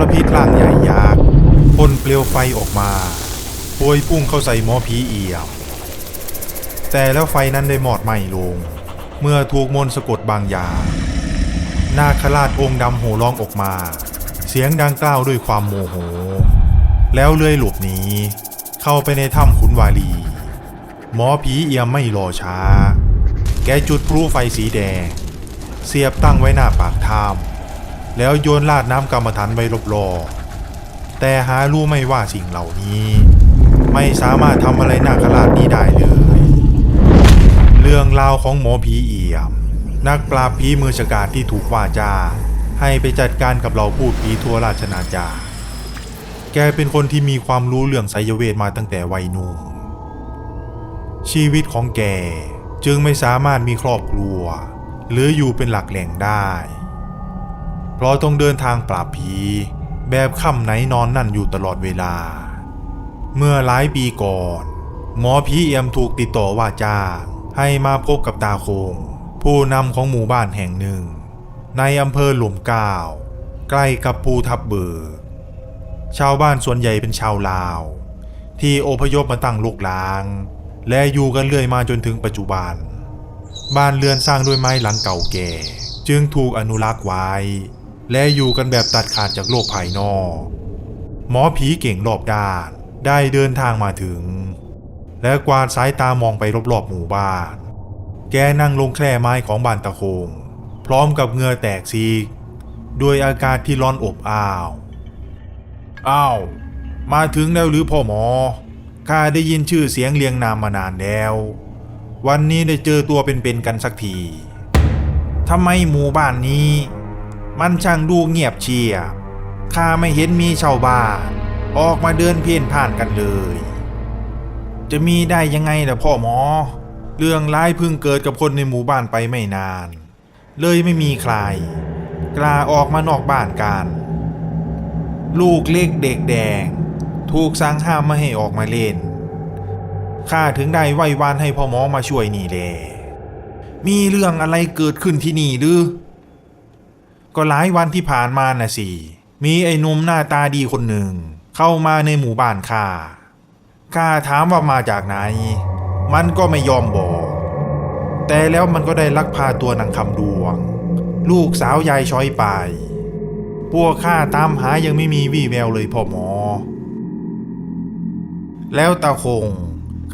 รพิษร่างใหญ่ยักษ์พ่นเปลวไฟออกมาพวยพุ่งเข้าใส่หมอผีเอี่ยมแต่แล้วไฟนั้นได้หมอดไหม้ลง เมื่อถูกมนสะกดบางอย่างนาคราชองค์ดำโห่ร้องออกมา เสียงดังกล้าวด้วยความโมโห แล้วเลื่อยหลบหนีเข้าไปในถ้ำขุนวาลี หมอผีเอี่ยมไม่รอช้า แกจุดพลุไฟสีแดง เสียบตั้งไว้หน้าปากถ้ำ แล้วโยนลาดน้ำกรรมฐานไว้รอบๆแต่หารู้ไม่ว่าสิ่งเหล่านี้ ไม่สามารถทำอะไรนาคราชนี้ได้เลย เรื่องราวของหมอผีเอี่ยม นักปราบผีมือฉกาจที่ถูกว่าจ้า ให้ไปจัดการกับเราพูดผีทั่วราชนาจักรแกเป็นคนที่มีความรู้เรื่องไสยเวทมาตั้งแต่วัยหนุ่มชีวิตของแกจึงไม่สามารถมีครอบครัว หรืออยู่เป็นหลักแหล่งได้ พราะต้องเดินทางปราบผี แบบค่ำไหนนอนนั่นอยู่ตลอดเวลา เมื่อหลายปีก่อน หมอผีเอี่ยมถูกติดต่อว่าจ้างให้มาพบกับตาคง ผู้นำของหมู่บ้านแห่งหนึ่ง ในอำเภอหลุมกล้าวใกล้กับภูทับเบิกชาวบ้านส่วนใหญ่เป็นชาวลาว ที่อพยพมาตั้งลูกหลาง และอยู่กันเรื่อยมาจนถึงปัจจุบัน บ้านเรือนสร้างด้วยไม้หลังเก่าแก่ จึงถูกอนุรักษ์ไว้ และอยู่กันแบบตัดขาดจากโลกภายนอก หมอผีเก่งรอบด้านได้เดินทางมาถึง และกวาดสายตามองไปรอบๆหมู่บ้าน แกนั่งลงแคร่ไม้ของบ้านตะโคง พร้อมกับเงือแตกซีกด้วยอากาศที่ร้อนอบอ้าว อ้าว มาถึงแล้วหรือพ่อหมอ ข้าได้ยินชื่อเสียงเรียงนามมานานแล้ว วันนี้ได้เจอตัวเป็นๆกันสักทีทำไมหมู่บ้านนี้ มันช่างดูเงียบเชียบข้าไม่เห็นมีชาวบ้าน ออกมาเดินเพ่นผ่านกันเลย จะมีได้ยังไงล่ะพ่อหมอ เรื่องร้ายพิ่งเกิดกับคนในหมู่บ้านไปไม่นาน เลยไม่มีใคร กล้าออกมานอกบ้านกัน ลูกเล็กเด็กแดง ถูกสั่งห้ามไม่ให้ออกมาเล่นข้าถึงได้ไหว้วานให้พ่อหมอมาช่วยนี่แหละมีเรื่องอะไรเกิดขึ้นที่นี่หรือ ก็หลายวันที่ผ่านมาน่ะสิ มีไอ้นุ่มหน้าตาดีคนหนึ่ง เข้ามาในหมู่บ้านข้าข้าถามว่ามาจากไหน มันก็ไม่ยอมบอก แต่แล้วมันก็ได้ลักพาตัวนางคำดวง ลูกสาวยายช้อยไป พวกข้าตามหายังไม่มีวี่แววเลยพ่อหมอ แล้วตาคง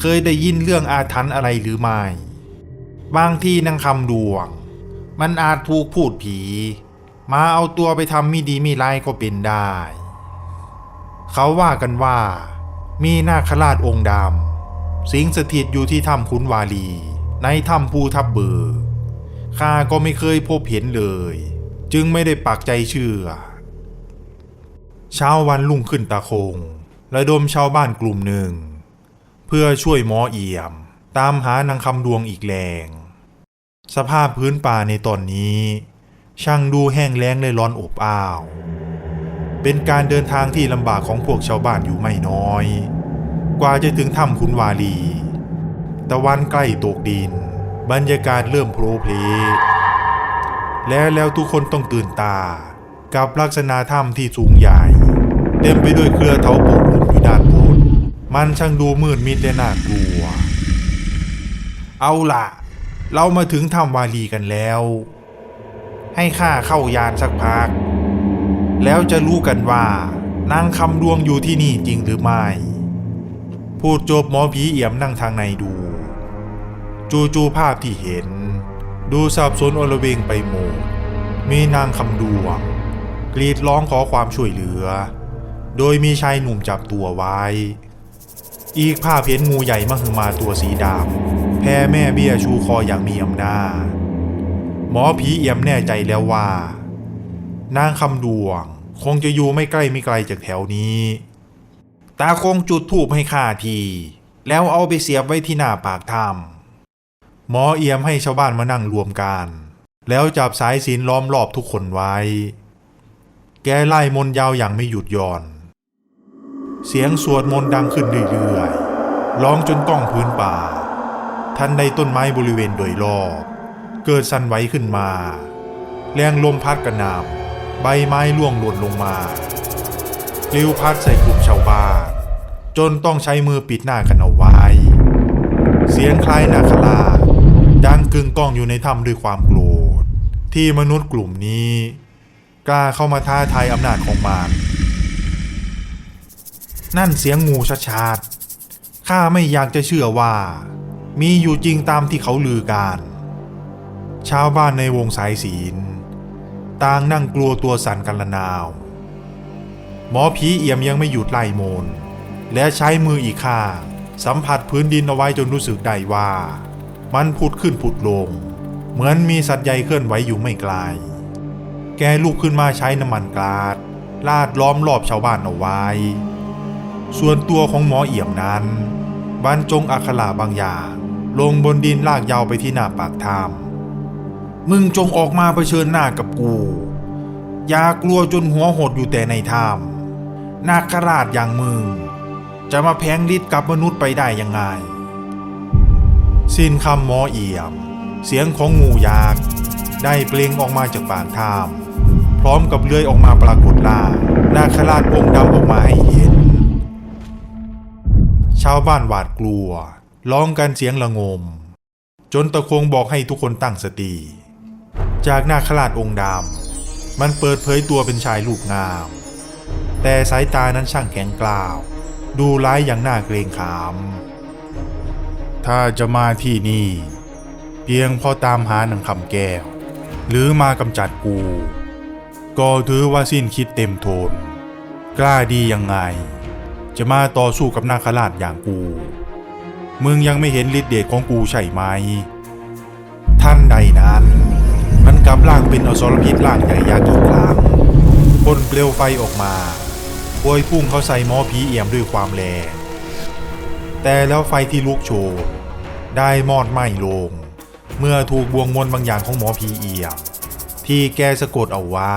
เคยได้ยินเรื่องอาถรรพ์อะไรหรือไม่ บางที่นางคำดวง มันอาจถูกพูดผี มาเอาตัวไปทำมิดีมิร้ายก็เป็นได้ เขาว่ากันว่า มีนาคราชองค์ดำสิงสถิตอยู่ที่ถ้ำขุนวาลี ในถ้ำภูทับเบิกข้าก็ไม่เคยพบเห็นเลย จึงไม่ได้ปักใจเชื่อ เช้าวันรุ่งขึ้นตาคง ระดมชาวบ้านกลุ่มหนึ่ง เพื่อช่วยหมอเอี่ยม ตามหานางคำดวงอีกแรง สภาพพื้นป่าในตอนนี้ ช่างดูแห้งแล้งและร้อนอบอ้าว เป็นการเดินทางที่ลำบากของพวกชาวบ้านอยู่ไม่น้อย กว่าจะถึงถ้ำขุนวาลี ตะวันใกล้ตกดิน บรรยากาศเริ่มโผล่เพลและแล้วทุกคนต้องตื่นตา กับลักษณะถ้ำที่สูงใหญ่ เต็มไปด้วยเครือเถาปกคลุมอยู่ด้านบน มันช่างดูมืดมิดและน่ากลัว เอาล่ะ เรามาถึงถ้ำวาลีกันแล้ว ให้ข้าเข้ายานสักพัก แล้วจะรู้กันว่านางคำดวงอยู่ที่นี่จริงหรือไม่ พูดจบหมอผีเอี่ยมนั่งทางในดู จู่ๆภาพที่เห็น ดูสับสนอลเวงไปหมด มีนางคำดวง กรีดร้องขอความช่วยเหลือ โดยมีชายหนุ่มจับตัวไว้ อีกภาพเห็นงูใหญ่มหึมาตัวสีดำแพ่แม่เบี้ยชูคออย่างมีอำนาจ หมอผีเอี่ยมแน่ใจแล้วว่า นางคำดวง คงจะอยู่ไม่ใกล้ไม่ไกลจากแถวนี้ ตาคงจุดธูปให้ข้าที แล้วเอาไปเสียบไว้ที่หน้าปากถ้ำหมอเอี่ยมให้ชาวบ้านมานั่งรวมกัน แล้วจับสายศีลล้อมรอบทุกคนไว้ แกไล่มนยาวอย่างไม่หยุดย่อน เสียงสวดมนต์ดังขึ้นเรื่อยๆร้องจนก้องพื้นป่า ทันใดต้นไม้บริเวณโดยรอบ เกิดสั่นไหวขึ้นมา แรงลมพัดกระหน่ำใบไม้ร่วงหล่นลงมาปลิวพัดใส่กลุ่มชาวบ้านจนต้องใช้มือปิดหน้ากันเอาไว้ เสียงคล้ายนาคราดังกึ่งก้องอยู่ในถ้ำด้วยความโกรธ ที่มนุษย์กลุ่มนี้ กล้าเข้ามาท้าทายอำนาจของมัน นั่นเสียงงูชัดๆข้าไม่อยากจะเชื่อว่า มีอยู่จริงตามที่เขาลือกัน ชาวบ้านในวงสายศีล ต่างนั่งกลัวตัวสั่นกันละนาว หมอผีเอี่ยมยังไม่หยุดไล่โมน และใช้มืออีกข้างสัมผัสพื้นดินเอาไว้จนรู้สึกได้ว่า มันผุดขึ้นผุดลง เหมือนมีสัตว์ใหญ่เคลื่อนไหวอยู่ไม่ไกล แกลุกขึ้นมาใช้น้ำมันกลาด ลาดล้อมรอบชาวบ้านเอาไว้ ส่วนตัวของหมอเอี่ยมนั้นบรรจงอักขระบางอย่าง ลงบนดินลากยาวไปที่หน้าปากถ้ำ มึงจงออกมาเผชิญหน้ากับกู อย่ากลัวจนหัวหดอยู่แต่ในถ้ำนาคราชอย่างมึง จะมาแพงฤทธิ์กับมนุษย์ไปได้ยังไง สิ้นคำหมอเอี่ยม เสียงของงูยักษ์ได้เปล่งออกมาจากปากถ้ำพร้อมกับเลื้อยออกมาปรากฏร่างนาคราชองค์ดำออกมาให้เห็น ชาวบ้านหวาดกลัว ร้องกันเสียงระงม จนตะคงบอกให้ทุกคนตั้งสติ จากนาคราชองค์ดำมันเปิดเผยตัวเป็นชายลูกงาม แต่สายตานั้นช่างแข็งกล้าว ดูร้ายอย่างน่าเกรงขาม ถ้าจะมาที่นี่ เพียงพอตามหาหนังคำแก้ว หรือมากำจัดกู ก็ถือว่าสิ้นคิดเต็มทน กล้าดียังไง จะมาต่อสู้กับนาคราชอย่างกูมึงยังไม่เห็นฤทธิ์เดชของกูใช่ไหม ท่านใดนั้น กลับร่างเป็นอสรพิษร่างใหญ่ยักษ์อีกครั้งพ่นเปลวไฟออกมาพวยพุ่งเข้าใส่หมอผีเอี่ยมด้วยความแรงแต่แล้วไฟที่ลุกโชนได้มอดไหม้ลง เมื่อถูกบวงมนบางอย่างของหมอผีเอี่ยม ที่แกสะกดเอาไว้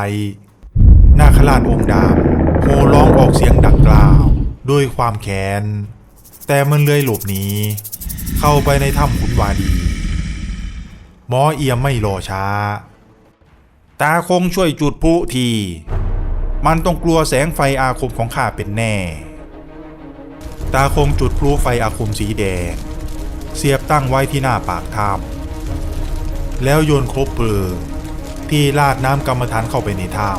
นาคราชองค์ดำโหร้องออกเสียงดังกล่าวด้วยความแค้น แต่มันเลื้อยหลบหนีเข้าไปในถ้ำขุนวาดี หมอเอี่ยมไม่รอช้า ตาคงช่วยจุดพลุที มันต้องกลัวแสงไฟอาคมของข้าเป็นแน่ ตาคงจุดพลุไฟอาคมสีแดง เสียบตั้งไว้ที่หน้าปากถ้ำแล้วโยนครบเพลิงที่ลาดน้ำกรรมฐานเข้าไปในถ้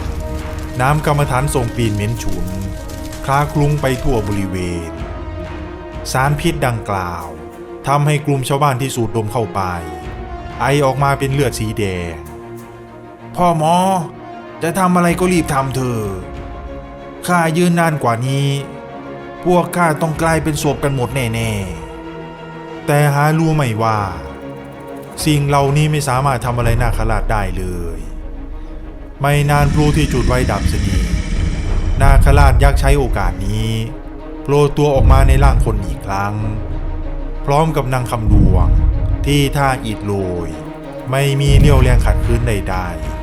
ำน้ำกรรมฐานส่งกลิ่นเหม็นฉุน คลาคลุ้งไปทั่วบริเวณ สารพิษดังกล่าวทำให้กลุ่มชาวบ้านที่สูดดมเข้าไป ไอออกมาเป็นเลือดสีแดง พ่อหมอ จะทำอะไรก็รีบทำเถอะข้ายืนนานกว่านี้ พวกข้าต้องกลายเป็นศพกันหมดแน่ๆ แต่หารู้ไหมว่า สิ่งเหล่านี้ไม่สามารถทำอะไรนาคราชได้เลย ไม่นานพลูที่จุดไว้ดับสนิทนาคราชยักษ์ใช้โอกาสนี้โผล่ตัวออกมาในร่างคนอีกครั้ง พร้อมกับนางคำดวงที่ท่าอิดโรยไม่มีเรี่ยวแรงขัดขืนใดๆ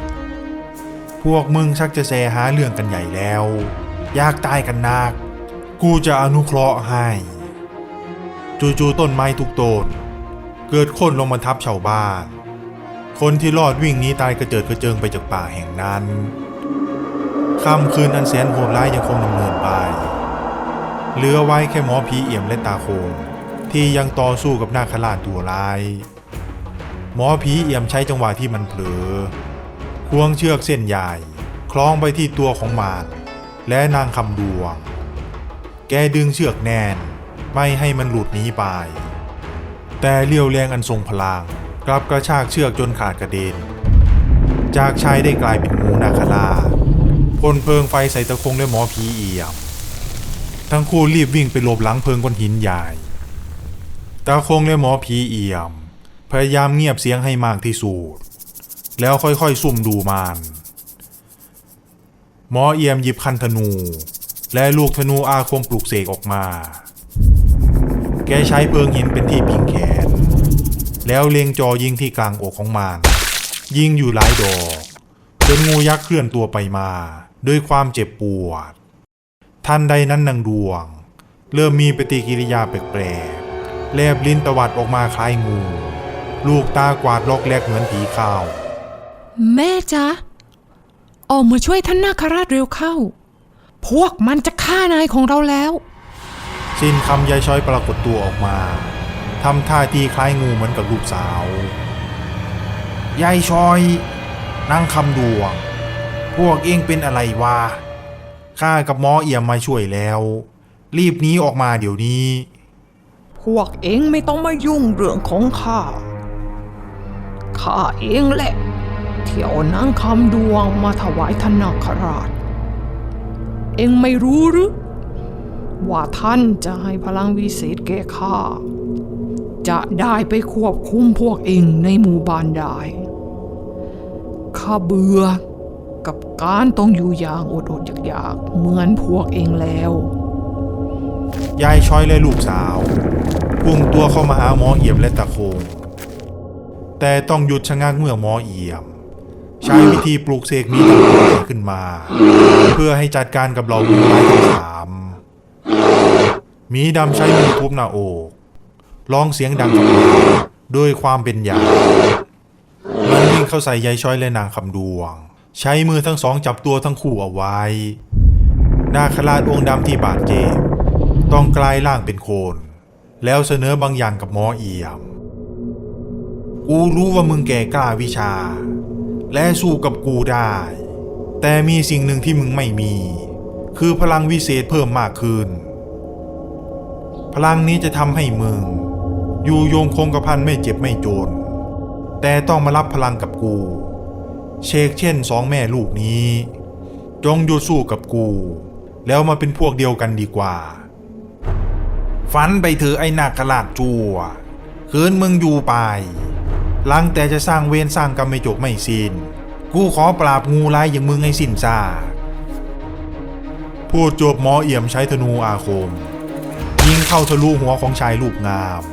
พวกมึงชักจะแซหาเรื่องกันใหญ่แล้ว อยากตายกันนัก กูจะอนุเคราะห์ให้ จู่ๆต้นไม้ทุกต้นเกิดค่นลงมาทับชาวบ้านคนที่รอดวิ่งหนีตายกระเจิดกระเจิงไปจากป่าแห่งนั้นค่ำคืนอันแสนโหดร้ายยังคงดำเนินไป เหลือไว้แค่หมอผีเอี่ยมและตาโคงที่ยังต่อสู้กับนาคราชตัวร้าย หมอผีเอี่ยมใช้จังหวะที่มันเผลอ ควงเชือกเส้นใหญ่คล้องไปที่ตัวของมารและนางคำดวง แกดึงเชือกแน่น ไม่ให้มันหลุดหนีไป แต่เลี้ยวแรงอันทรงพลังกลับกระชากเชือกจนขาดกระเด็น จากชายได้กลายเป็นงูนาคราชพ่นเพลิงไฟใส่ตะคงและหมอผีเอี่ยม ทั้งคู่รีบวิ่งไปหลบหลังเพิงก้อนหินใหญ่ ตาคงและหมอผีเอี่ยม พยายามเงียบเสียงให้มากที่สุด แล้วค่อยๆซุ่มดูมันหมอเอียมหยิบคันธนู และลูกธนูอาคมปลุกเสกออกมา แกใช้เพิงหินเป็นที่พิงแขน แล้วเล็งจอยิงที่กลางอกของมันยิงอยู่หลายดอกจนงูยักษ์เคลื่อนตัวไปมา ด้วยความเจ็บปวด ทันใดนั้นนางดวง เริ่มมีปฏิกิริยาแปลกๆแลบลิ้นตวัดออกมาคล้ายงู ลูกตากวาดล็อกแลกเหมือนผีข้าว แม่จ๊ะ ออกมาช่วยท่านนาคราชเร็วเข้า พวกมันจะฆ่านายของเราแล้ว สิ้นคำยายช้อยปรากฏตัวออกมาทำท่าทีคล้ายงูเหมือนกับลูกสาว ยายช้อยนั่งคำดวง พวกเองเป็นอะไรวะข้ากับหมอเอี่ยมมาช่วยแล้ว รีบหนีออกมาเดี๋ยวนี้ พวกเองไม่ต้องมายุ่งเรื่องของข้า ข้าเองแหละ ที่ยวนางคำดวงมาถวายท่านนาคราช เองไม่รู้หรือว่าท่านจะให้พลังวิเศษแก่ข้า จะได้ไปควบคุมพวกเองในหมู่บ้านได้ข้าเบื่อกับการต้องอยู่อย่างอดอดอยากๆเหมือนพวกเองแล้ว ยายช้อยและลูกสาวพุ่งตัวเข้ามาหาหมอเอี่ยมและตะโคง แต่ต้องหยุดชะงักเมื่อหมอเอี่ยม ใช้วิธีปลูกเสกมีดำตัวใหญ่ขึ้นมา เพื่อให้จัดการกับเหล่ามือไม้ทั้งสามมีดำใช้มือทุบหน้าอกร้องเสียงดังกับมาด้วยความเป็นใหญ่มันวิ่งเข้าใส่ยายช้อยและนางคำดวง ใช้มือทั้งสองจับตัวทั้งคู่เอาไว้ นาคราชองค์ดำที่บาดเจ็บต้องกลายร่างเป็นโคน แล้วเสนอบางอย่างกับหมอเอี่ยม กูรู้ว่ามึงแก่กล้าวิชา และสู้กับกูได้ แต่มีสิ่งหนึ่งที่มึงไม่มี คือพลังวิเศษเพิ่มมากขึ้น พลังนี้จะทำให้มึง อยู่โยงคงกระพันไม่เจ็บไม่จน แต่ต้องมารับพลังกับกู เชกเช่นสองแม่ลูกนี้ จงหยุดสู้กับกู แล้วมาเป็นพวกเดียวกันดีกว่า ฝันไปเถอะไอ้นาคราชจัวคืนมึงอยู่ไป หลังแต่จะสร้างเวรสร้างกรรมไม่จบไม่สิน้น กูขอปราบงูร้ายอย่างมึงให้สิ้นซากพูดจบหมอเอี่ยมใช้ธนูอาคม ยิงเข้าทะลุหัวของชายลูกงาม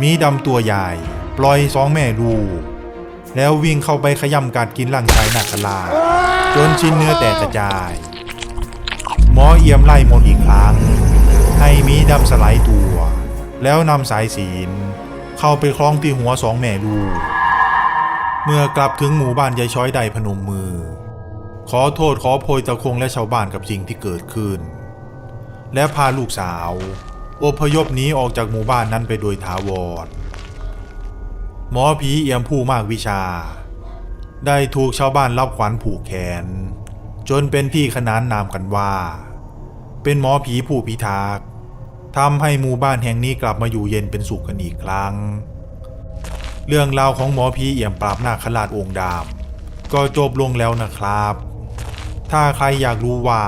มีดำตัวใหญ่ปล่อยสองแม่ลูกแล้ววิ่งเข้าไปขย่ำกัดกินร่างกายนาคราจนชิ้นเนื้อแตกกระจาย หมอเอี่ยมไล่มนอีกครั้ง ให้มีดำสไลด์ตัว แล้วนำสายศีล เข้าไปคล้องที่หัวสองแม่ลูก เมื่อกลับถึงหมู่บ้านยายช้อยใดพนมมือ ขอโทษขอโพยตะคงและชาวบ้านกับสิ่งที่เกิดขึ้น และพาลูกสาวอพยพหนีออกจากหมู่บ้านนั้นไปโดยถาวร หมอผีเอี่ยมผู้มากวิชา ได้ถูกชาวบ้านรับขวัญผูกแขน จนเป็นที่ขนานนามกันว่า เป็นหมอผีผู้พิทักษ์ ทำให้หมู่บ้านแห่งนี้กลับมาอยู่เย็นเป็นสุขกันอีกครั้ง เรื่องราวของหมอผีเอี่ยมปราบนาคราชองค์ดำก็จบลงแล้วนะครับ ถ้าใครอยากรู้ว่า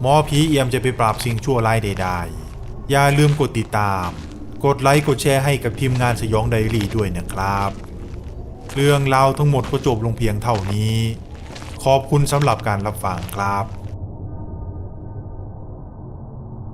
หมอผีเอี่ยมจะไปปราบสิ่งชั่วร้ายใดๆ อย่าลืมกดติดตาม กดไลค์กดแชร์ให้กับทีมงานสยองไดอารี่ด้วยนะครับ เรื่องราวทั้งหมดก็จบลงเพียงเท่านี้ ขอบคุณสำหรับการรับฟังครับ